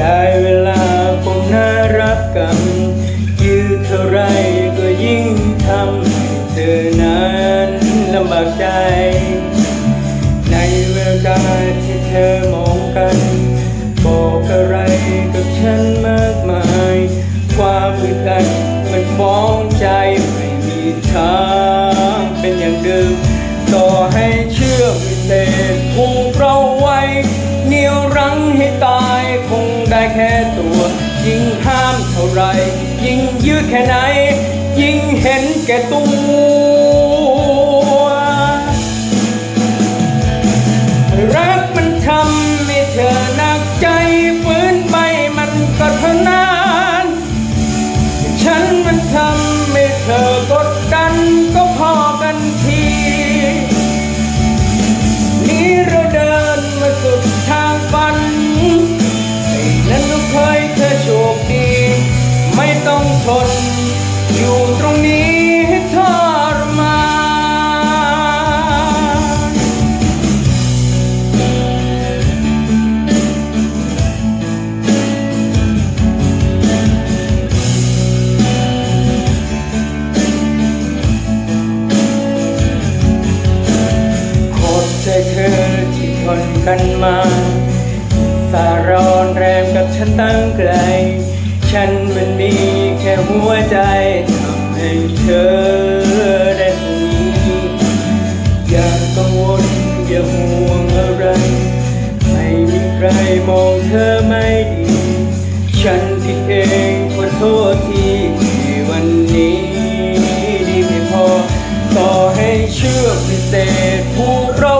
ได้เวลาผมน่ารักกันยืดเท่าไรก็ยิ่งทำให้เธอนั้นลำบากใจ ในแววตาที่เธอมองกันบอกอะไรกับฉันมากมาย ความอึดอัดมันฟ้องใจไม่มีทางเป็นอย่างเดิมต่อให้เชื่อ แค่ตัว ยิ่งห้ามเท่าไร ยิ่งยื้อแค่ไหน ยิ่งเห็นแก่ตัว น อยู่ตรงนี้ให้ทรมานขอบใจเธอที่ทนกันมา สารอนแรมกับฉันตั้งไกล ฉันมันมีแค่หัวใจทำให้เธอได้ตรงนี้อย่ากังวลอย่าห่วงอะไร ไม่มีใครมองเธอไม่ดี ฉันผิดเองขอโทษที่ที่วันนี้ดีไม่พอ ต่อให้เชื่อพิเศษผูกเรา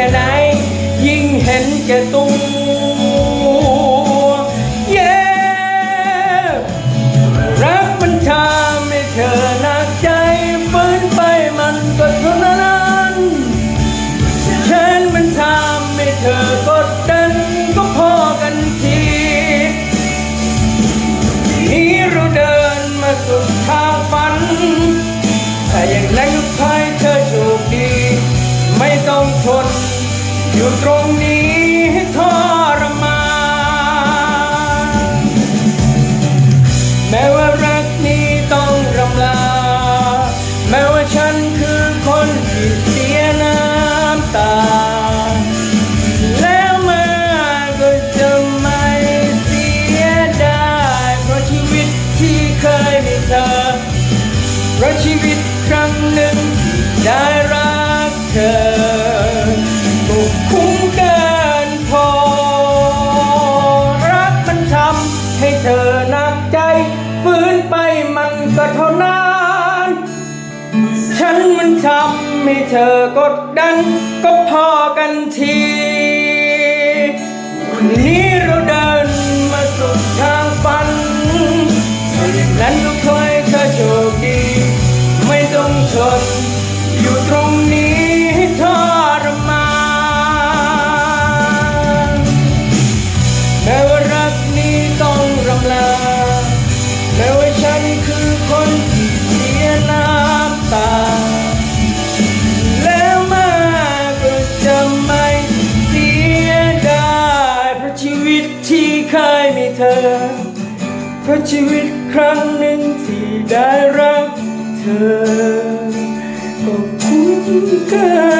แค่ไหน ยิ่งเห็นแก่ตัว ฉันคือคนที่เสียน้ำตา แล้วมาก็จะไม่เสียดายเพราะชีวิตที่เคยมีเธอ เพราะชีวิตครั้งหนึ่งที่ได้รักเธอก็คุ้มเกินพอ รักมันทำให้เธอหนักใจฝืนไปมันก็เท่านั้น ฉันมันทำให้เธอกดดัน ก็พอกันทีวันนี้เราเดินมาสุดทางฝันถ้าอย่างนั้นก็ขอให้เธอโชคดี ไม่ต้องทนอยู่ตรงนี้ให้ทรมานแม้ว่ารักนี้ต้องรำลาแม้ว่าฉันคือคนที่เสียน้ำ ตา แล้วมาก็จะไม่เสียดายเพราะชีวิตที่เคยมีเธอ เพราะชีวิตครั้งหนึ่งที่ได้รักเธอ ก็คุ้มกัน